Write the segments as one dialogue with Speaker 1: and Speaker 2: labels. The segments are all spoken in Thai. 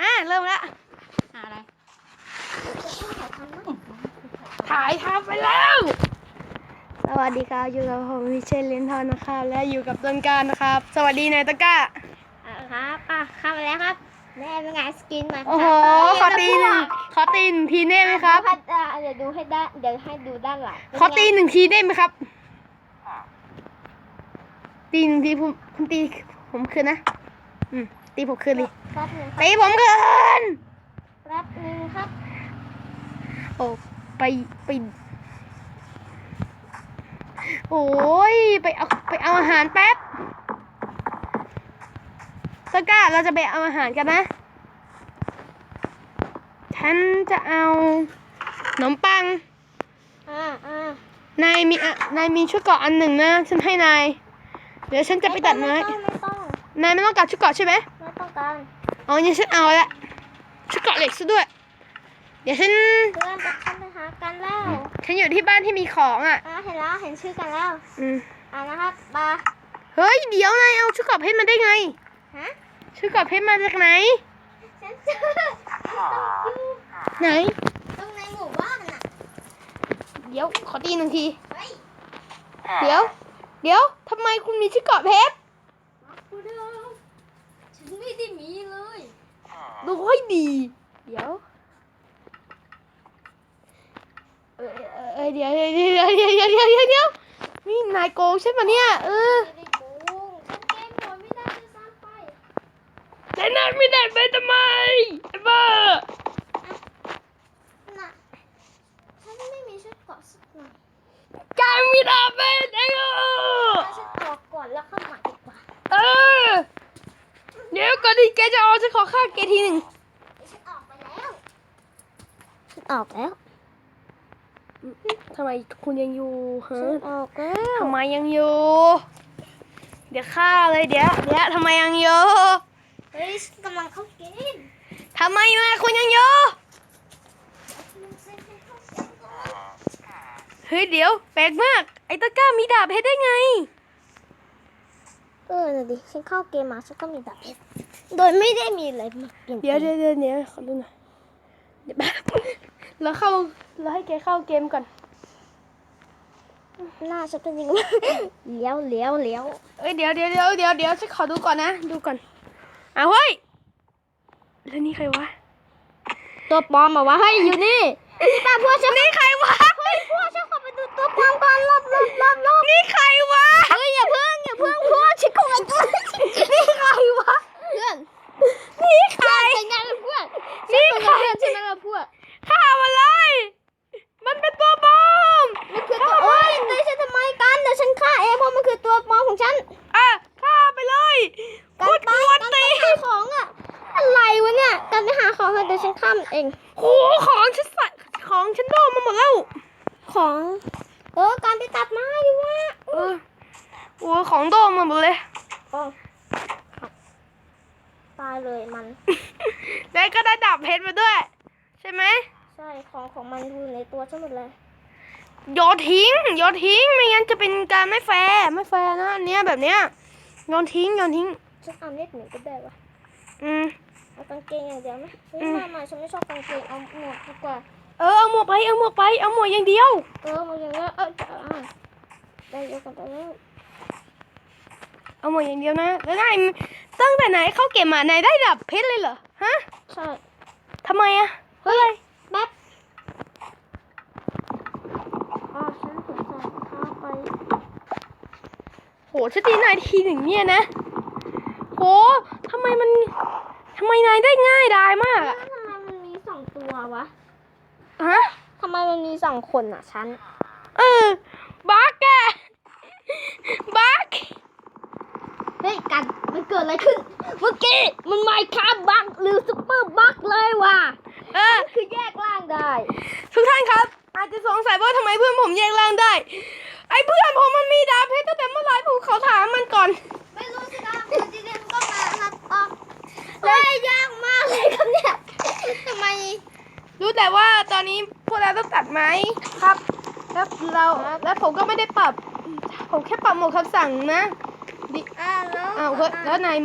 Speaker 1: อะเริ่มละ
Speaker 2: หาอะไร
Speaker 1: ถ่ายทำไปแล้ว สวัสดีครับ อยู่กับผมมิเชลลินทอนนะครับ และอยู่กับต้นการนะครับ สวัสดีนายตะกร้า
Speaker 2: อะครับอะเข้ามาแล้วครับแม่เป็นไงสกินใหม่
Speaker 1: โอ้โห ขอตีหนึ่งขอตีหนึ่งทีได้ไหมครับ
Speaker 2: พัดอะเดี๋ยวดูให้ด้านเดี๋ยวให้ดูด้านหลัง
Speaker 1: ขอตีหนึ่งทีได้ไหมครับ ตีหนึ่งทีผมคุณตีผมคืนนะ อืม ตีผมคืนเลย
Speaker 2: แป๊บนึงครับ
Speaker 1: ตีผมคืน
Speaker 2: แป๊บนึงครับ
Speaker 1: โอ้ไปไปโอ้ยไปเอาไปเอาอาหารแป๊บตะกร้าเราจะไปเอาอาหารกันนะฉันจะเอาขนมปัง
Speaker 2: อ่าอ่านา
Speaker 1: ยมีอะนายมีชุดเกราะอันหนึ่งนะฉันให้นาย เดี๋ยวฉันจะไปตัดไม้
Speaker 2: ไม่ต้องไม่ต้อง
Speaker 1: นายไม่ต้องการชุดเกราะใช่ไหม
Speaker 2: ไม่ต้องการ
Speaker 1: อ๋อยังฉันเอาละชุดเกราะเหล็กซะด้วย เดี๋ยวฉัน
Speaker 2: เพื่อนจะเข้าไปหากันแล้ว
Speaker 1: ฉันอยู่ที่บ้านที่มีของอะ
Speaker 2: อะเห็นแล้วเห็นชื่อกันแล้ว
Speaker 1: อืม
Speaker 2: อ่านะครับบา
Speaker 1: เฮ้ยเดี๋ยวนายเอาชุดเกราะเพชรมาได้ไง
Speaker 2: ฮะ
Speaker 1: ชุดเกราะเพชรมาจากไหน
Speaker 2: ฉันเจอต้องอยู่
Speaker 1: ไหน
Speaker 2: ตรงในหมู่บ้านน่ะ
Speaker 1: เดี๋ยวขอตีหนึ่งที
Speaker 2: เฮ้ย
Speaker 1: เดี๋ยว เดี๋ยวทำไมคุณมีชุดเกราะเพชร
Speaker 2: กูเดิมฉันไม่ได้มีเลย
Speaker 1: ดูให้ดีเดี๋ยวเออเออเออเดี๋ยวเดี๋ยวเดี๋ยวเดี๋ยวเดี๋ยวเดี๋ยวเดี๋ยวเดี๋ยวนี่นายโกงใช่ปะเนี่ยเออ
Speaker 2: ไม่ได้โกงฉันเกมหมดไม่ได้จะซ้ำไป
Speaker 1: แต่นายไม่ได้ไปทำไมไอ้บ้า
Speaker 2: น่ะฉันไม่มีชุดเกราะสักหน่อย
Speaker 1: การไม่ได้ไปไอ้โง่
Speaker 2: เอาชุดเกราะก่อนแล้วเข้ามาดีกว่า
Speaker 1: เออ เดี๋ยว ก่อนที่แกจะเอาฉันขอฆ่าแกทีหนึ่ง
Speaker 2: ฉันออกไปแล้วฉันออกแล้ว
Speaker 1: ทำไมคุณยังอยู่ฮะ
Speaker 2: ฉันออกแล้ว
Speaker 1: ทำไมยังอยู่ เดี๋ยวฆ่าเลยเดี๋ยวเดี๋ยวทำไมยังอยู่
Speaker 2: เฮ้ยฉันกำลังเข้าเกม
Speaker 1: ทำไมมาคุณยังอยู่เฮ้ยเดี๋ยวแปลกมาก ไอ้ตะกร้ามีดาบเพชรได้ไง
Speaker 2: เออน่ะดิฉันเข้าเกมมาฉันก็มีแบบเพชร โดยไม่ได้มีอะไรมาเปลี่ยน
Speaker 1: เดี๋ยวเดี๋ยวเดี๋ยวเดี๋ยวขอดูหน่อยเดี๋ยวแป๊บเราเข้าเราให้แกเข้าเกมก่อน
Speaker 2: หน้าฉันเป็นยังไงเลี้ยวเลี้ยวเลี้ยว
Speaker 1: เอ้ยเดี๋ยวเดี๋ยวเดี๋ยวเดี๋ยวเดี๋ยวฉันขอดูก่อนนะดูก่อนอ้าวเฮ้ยแล้วนี่ใครวะ
Speaker 2: ตัวปลอมมาว่าให้อยู่นี่แต่พวกฉัน
Speaker 1: นี่ใครวะ
Speaker 2: เฮ้ยพวกฉันขอไปดูตัวปลอมก่อนรอบรอบรอบรอบ อ้ของ
Speaker 1: โดนมาหมด
Speaker 2: เล
Speaker 1: ย
Speaker 2: โอ้ครับตายเลยมัน
Speaker 1: แล้วก็ได้ดาบเพชรมาด้วย ใช่ไหม
Speaker 2: ใช่ของของมันอยู่ในตัวฉันหมดเลย
Speaker 1: โยนทิ้ง โยนทิ้ง ไม่งั้นจะเป็นการไม่แฟร์ไม่แฟร์นะอันเนี้ยแบบเนี้ย โยนทิ้ง โยนทิ้ง
Speaker 2: ฉันเอาเน็ตหนึ่งก็ได้วะ
Speaker 1: อืม
Speaker 2: เอากางเกงอย่างเดียวไหมเฮ้ย
Speaker 1: อืม
Speaker 2: ไมามาฉันไม่ชอบกางเกงเอาหมวกดีกว่า
Speaker 1: เออ เอาหมวกไป เอาหมวกไป เอาหมวกอย่างเดียว
Speaker 2: เออมันอย่างเงี้ยเออจะอ่าได้เยอะกันไปแล้ว
Speaker 1: เอาหมวกอย่างเดียวนะ แล้วนายตั้งแต่ไหนเข้าเก็บมานายได้ดาบเพชรเลยเหรอ ฮะ
Speaker 2: ใช่
Speaker 1: ทำไมอะเฮ้ย
Speaker 2: แป๊บอ่าฉันสงสัยข้าไป
Speaker 1: โหฉันตีนายทีหนึ่งเนี่ยนะ โหทำไมมันทำไมนายได้ง่ายดายมาก
Speaker 2: แล้ว
Speaker 1: อะ
Speaker 2: ทำไมมันมีสองตัววะ
Speaker 1: ฮะ
Speaker 2: ทำไมมันมีสองคนอะฉัน
Speaker 1: เออบักอะบัก
Speaker 2: เฮ้ยกันมันเกิดอะไรขึ้น เมื่อกี้มันไมค์คาบักหรือซุปเปอร์บักเลยว่ะ
Speaker 1: เออ
Speaker 2: คือแยกร่างได้
Speaker 1: ทุกท่านครับ อาจจะสงสัยว่าทำไมเพื่อนผมแยกร่างได้ ไอ้เพื่อนผมมันมีดาบเพชรตั้งแต่เมื่อไหร่ผมขอถามมันก่อน
Speaker 2: ไม่รู้สิครับคนที่เล่นก็มาครับออกเลยยากมากเลยครับเนี่ยทำไม
Speaker 1: รู้แต่ว่าตอนนี้พวกเราต้องตัดไม้ครับ แล้วเราแล้วผมก็ไม่ได้ปรับ ผมแค่ปรับโหมดคำสั่งนะ ดิ
Speaker 2: อ่าแล้ว
Speaker 1: อ้าวเฮ้ยแล้วนาย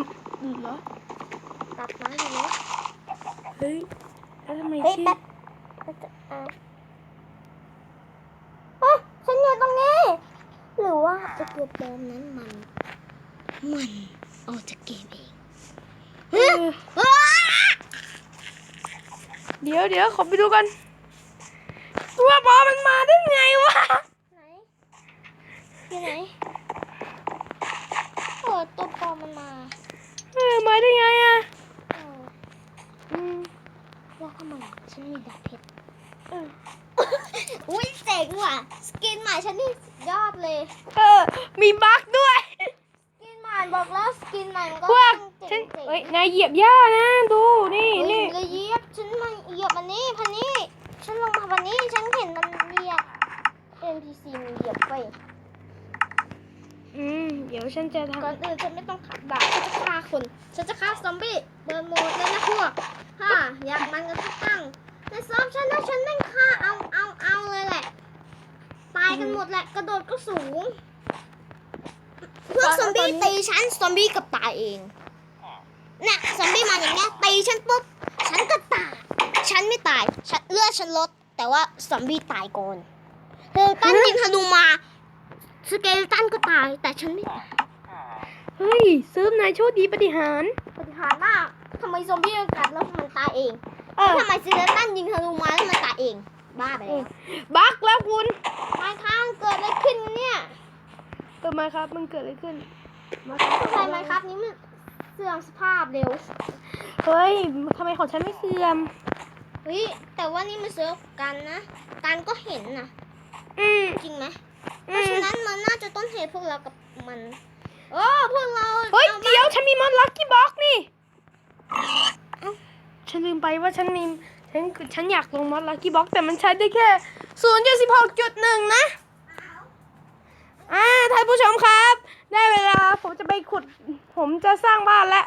Speaker 1: เหรอ
Speaker 2: ตัดไม้อยู่เนาะ
Speaker 1: เฮ้ยแล้วทำไม
Speaker 2: เฮ้ย
Speaker 1: ชื่อ
Speaker 2: แป๊บอะเอ้ยฉันอยู่ตรงนี้ หรือว่าไอ้ตัวปลอมนั้นมัน มันออกจากเกมเอง
Speaker 1: เออเดี๋ยวเดี๋ยวขอไปดูกัน ตัวบอมันมาได้ไงวะ
Speaker 2: ไหนอยู่ไหนโอ้ตัวปลอมมันมา
Speaker 1: เออมาได้ไงอะ
Speaker 2: เออ
Speaker 1: อืม
Speaker 2: แล้วทำไมฉันมีดาบเพชร
Speaker 1: เออ
Speaker 2: อุ้ยเจ๋งว่ะ สกินใหม่ฉันนี่สุดยอดเลย
Speaker 1: เออ มีบั๊กด้วย
Speaker 2: สกินใหม่บอกแล้วสกินใหม่มันก็
Speaker 1: พวก
Speaker 2: เจ๋
Speaker 1: ฉัน
Speaker 2: งๆ
Speaker 1: เอ้ยนายเหยียบหญ้านะดูนี่
Speaker 2: เฮ้ย
Speaker 1: นี่
Speaker 2: เลยเหยียบฉันมาเหยียบอันนี้พันนี้ ฉันลงมาพันนี้ฉันเห็นมันเหยียบ NPC มันเหยียบไป
Speaker 1: อืม เดี๋ยวฉันจะท
Speaker 2: ก่อนอื่นฉันไม่ต้องขับดาบฉันจะฆ่าคนฉันจะฆ่าซอมบี้เปิดโหมดเลยนะพวกฮ่าอยากมันกันทุกตั้งในซอมฉันนะฉันแม่งฆ่าเอาเอาเอาเลยแหละ ตายกันหมดแหละกระโดดก็สูงพวกซอมบี้ตีฉันซอมบี้กับตายเองน่ะซอมบี้มาอย่างเงี้ยตีฉันปุ๊บฉันก็ตายฉันไม่ตายฉันเลือดฉันลด แต่ว่าซอมบี้ตายก่อนเธอตั้นยิงธนูมา สเกลตันก็ตายแต่ฉันไม่ตายำ
Speaker 1: เฮ้ยซื้อนายโชคดีปฏิหารย์
Speaker 2: ปฏิหารย์มากทำไมซอมบี้มันกัดแล้วมันตายเอง
Speaker 1: เอ
Speaker 2: แล้ว
Speaker 1: อ
Speaker 2: ทำไมสเกลตันยิงธนูมาแล้วมันตายเอง บ้าไปแล้ว
Speaker 1: บั๊กแล้วคุณ
Speaker 2: ไม้ค้างเกิดอะไรขึ้นเนี่ย
Speaker 1: เออมาครับมันเกิดอะไรขึ้นมา
Speaker 2: ทำไมไม้ครับนี้มันเสื่อมสภาพเร็ว
Speaker 1: เฮ้ยทำไมของฉันไม่เสื่อม
Speaker 2: เฮ้ยแต่ว่านี่มันเซิร์ฟกันนะ กันก็เห็นนะ
Speaker 1: อืม
Speaker 2: จริงไหม เพ
Speaker 1: อื
Speaker 2: ราะ
Speaker 1: ม
Speaker 2: ฉะนั้นมันน่าจะต้นเหตุพวกเรากับมัน โอ้พวกเรา
Speaker 1: เฮ้ย
Speaker 2: อาบ้าน
Speaker 1: เดี๋ยวฉันมีมอนลักกี้บ็อกนี่ฉันลืมไปว่าฉันมีฉันฉันอยากลงมอนลักกี้บ็อกแต่มันใช้ได้แค่ศูนย์จุดสิบหกจุดหนึ่งนะอ่าท่านผู้ชมครับ ได้เวลาผมจะไปขุด ผมจะสร้างบ้านแล้ว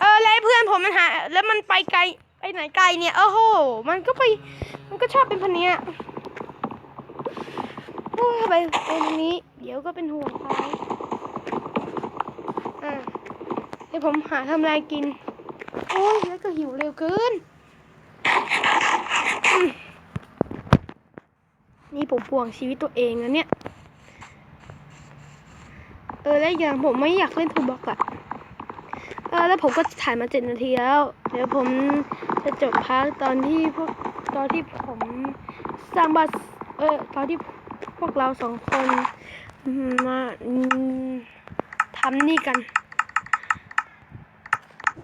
Speaker 1: เออแล้วไอ้เพื่อนผมมันหา แล้วมันไปไกลไปไหนไกลเนี่ยโอ้โห มันก็ไป มันก็ชอบเป็นพันเนี้ยโอ้ยไปเป็นนี้ เดี๋ยวก็เป็นห่วงไปอ่าเดี๋ยวผมหาทำอะไรกิน โอ้ยแล้วก็หิวเร็วเกิน นี่ผมห่วงชีวิตตัวเองนะเนี่ย เออแล้วอย่างผมไม่อยากเล่นทูบ็อกอะเออแล้วผมก็ถ่ายมาเจ็ดนาทีแล้ว เดี๋ยวผมจะจบพาร์ทตอนที่พวก ตอนที่ผมสร้างบ้านเออตอนที่พวกเราสองคนอืมมาอืมทำนี่กัน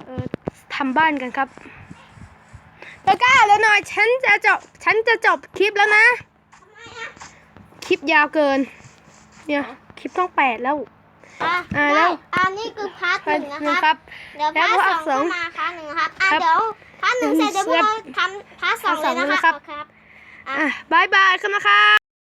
Speaker 1: เออทำบ้านกันครับตะกร้าแล้วหน่อยฉันจะจบฉันจะจบคลิปแล้วนะคลิปยาวเกิน เนี่ยคลิปต้องแปดแล้ว
Speaker 2: อะ
Speaker 1: อ่า
Speaker 2: ได้
Speaker 1: แล้ว
Speaker 2: อันนี้คือพาร์ทหนึ่งนะ
Speaker 1: หนึ่ง
Speaker 2: ค
Speaker 1: ครับรับ
Speaker 2: เดี๋ยว
Speaker 1: แล้ว
Speaker 2: พาร์ท
Speaker 1: พาร์ท
Speaker 2: สอง
Speaker 1: สอง
Speaker 2: ก็มาพาร์ทหนึ่งนะครับอะ
Speaker 1: ครับ
Speaker 2: เดี๋ยว พาร์ทหนึ่งเสร็จเดี๋ยวพวก
Speaker 1: ครั
Speaker 2: เรา
Speaker 1: บ
Speaker 2: ทำพาร์ทสอง
Speaker 1: พาร์ทส
Speaker 2: เล
Speaker 1: อยง
Speaker 2: นะ
Speaker 1: นะครับ
Speaker 2: ครับ
Speaker 1: อะบายบายครับนะครับ